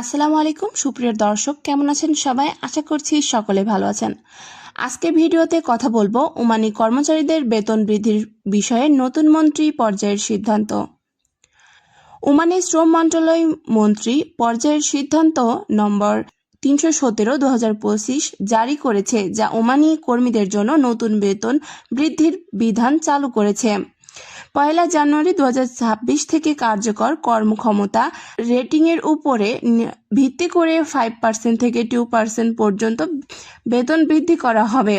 আসসালামু আলাইকুম, সুপ্রিয় দর্শক, কেমন আছেন সবাই? আশা করছি সকলে ভালো আছেন। আজকে ভিডিওতে কথা বলব ওমানি কর্মচারীদের বেতন বৃদ্ধির বিষয়ে নতুন মন্ত্রী পর্যায়ের সিদ্ধান্ত। ওমানি শ্রম মন্ত্রণালয় মন্ত্রী পর্যায়ের সিদ্ধান্ত নম্বর তিনশো সতেরো দু জারি করেছে, যা ওমানি কর্মীদের জন্য নতুন বেতন বৃদ্ধির বিধান চালু করেছে। পয়লা জানুয়ারি দু হাজার ছাব্বিশ থেকে কার্যকর কর্মক্ষমতা রেটিংয়ের উপরে ভিত্তি করে ফাইভ পার্সেন্ট থেকে টু পার্সেন্ট পর্যন্ত বেতন বৃদ্ধি করা হবে।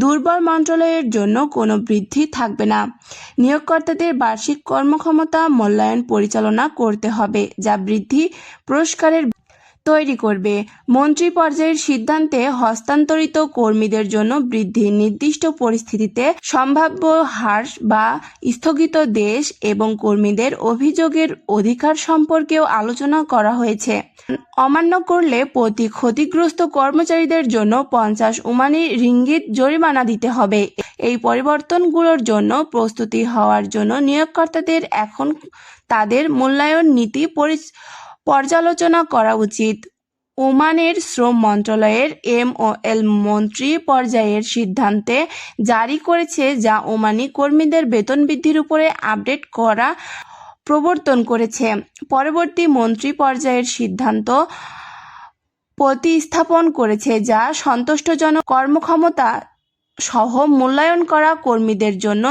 দুর্বল মন্ত্রণালয়ের জন্য কোনো বৃদ্ধি থাকবে না। নিয়োগকর্তাদের বার্ষিক কর্মক্ষমতা মূল্যায়ন পরিচালনা করতে হবে, যা বৃদ্ধি পুরস্কারের তৈরি করবে। মন্ত্রী পর্যায়ের সিদ্ধান্তে হস্তান্তরিত কর্মীদের জন্য বৃদ্ধি নির্দিষ্ট পরিস্থিতিতে সম্ভাব্য হ্রাস বা স্থগিত দেশ এবং কর্মীদের অভিযোগের অধিকার সম্পর্কেও আলোচনা করা হয়েছে। অমান্য করলে প্রতি ক্ষতিগ্রস্ত কর্মচারীদের জন্য পঞ্চাশ উমানি রিঙ্গিত জরিমানা দিতে হবে। এই পরিবর্তনগুলোর জন্য প্রস্তুতি হওয়ার জন্য নিয়োগকর্তাদের এখন তাদের মূল্যায়ন নীতি পরি- পর্যালোচনা করা উচিত। ওমানের শ্রম মন্ত্রণালয়ের এম ও এল মন্ত্রী পর্যায়ের সিদ্ধান্তে জারি করেছে যা ওমানি কর্মীদের বেতন বৃদ্ধির উপরে আপডেট করা প্রবর্তন করেছে। পরবর্তী মন্ত্রী পর্যায়ের সিদ্ধান্ত প্রতিস্থাপন করেছে যা সন্তুষ্টজনক কর্মক্ষমতা সহ মূল্যায়ন করা কর্মীদের জন্য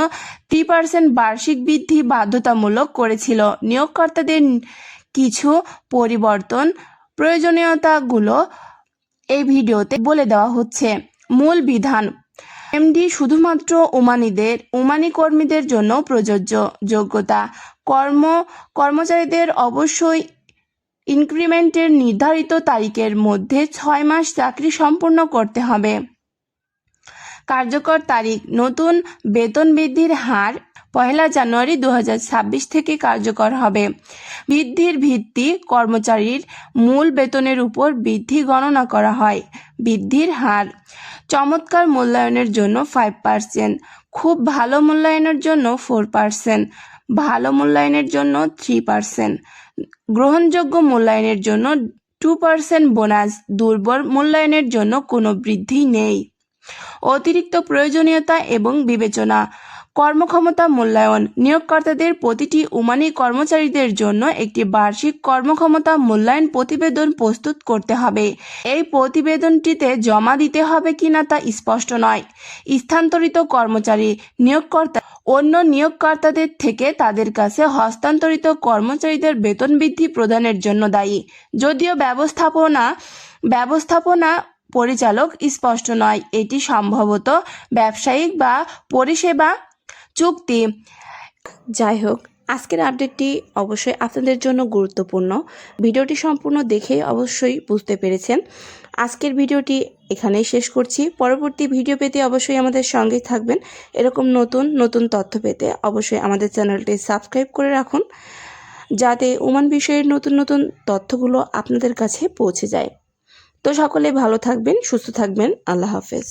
থ্রি পার্সেন্ট বার্ষিক বৃদ্ধি বাধ্যতামূলক করেছিল। নিয়োগকর্তাদের কিছু পরিবর্তন প্রয়োজনীয়তাগুলো এই ভিডিওতে বলে দেওয়া হচ্ছে। মূল বিধান, এমডি শুধুমাত্র ওমানিদের ওমানি কর্মীদের জন্য প্রযোজ্য যোগ্যতা। কর্ম, কর্মচারীদের অবশ্যই ইনক্রিমেন্টের নির্ধারিত তারিখের মধ্যে ছয় মাস চাকরি সম্পূর্ণ করতে হবে। কার্যকর তারিখ, নতুন বেতন বৃদ্ধির হার পয়লা জানুয়ারি দু হাজার ছাব্বিশ থেকে কার্যকর হবে। বৃদ্ধির ভিত্তি কর্মচারীর মূল বেতনের উপর বৃদ্ধি গণনা করা হয়। বৃদ্ধির হার চমৎকার মূল্যায়নের জন্য ফাইভ পার্সেন্ট খুব ভালো মূল্যায়নের জন্য ফোর পার্সেন্ট ভালো মূল্যায়নের জন্য থ্রি পার্সেন্ট গ্রহণযোগ্য মূল্যায়নের জন্য টু পার্সেন্ট বোনাস, দুর্বল মূল্যায়নের জন্য কোনো বৃদ্ধি নেই। অতিরিক্ত প্রয়োজনীয়তা এবং বিবেচনা কর্মক্ষমতা মূল্যায়ন। নিয়োগকর্তাদের প্রতিটি উমানি কর্মচারীদের জন্য একটি বার্ষিক কর্মক্ষমতা মূল্যায়ন প্রতিবেদন প্রস্তুত করতে হবে। এই প্রতিবেদনটিতে জমা দিতে হবে কিনা তা স্পষ্ট নয়। স্থানান্তরিত কর্মচারী, নিয়োগকর্তা, অন্য নিয়োগকর্তাদের থেকে তাদের কাছে হস্তান্তরিত কর্মচারীদের বেতন বৃদ্ধি প্রদানের জন্য দায়ী। যদিও ব্যবস্থাপনা ব্যবস্থাপনা পরিচালক স্পষ্ট নয়। এটি সম্ভবত ব্যবসায়িক বা পরিষেবা চুক্তি যাই হোক, আজকের আপডেটটি অবশ্যই আপনাদের জন্য গুরুত্বপূর্ণ। ভিডিওটি সম্পূর্ণ দেখে অবশ্যই বুঝতে পেরেছেন। আজকের ভিডিওটি এখানেই শেষ করছি। পরবর্তী ভিডিও পেতে অবশ্যই আমাদের সঙ্গে থাকবেন। এরকম নতুন নতুন তথ্য পেতে অবশ্যই আমাদের চ্যানেলটি সাবস্ক্রাইব করে রাখুন, যাতে ওমান বিষয়ের নতুন নতুন তথ্যগুলো আপনাদের কাছে পৌঁছে যায়। তো সকলে ভালো থাকবেন, সুস্থ থাকবেন। আল্লাহ হাফেজ।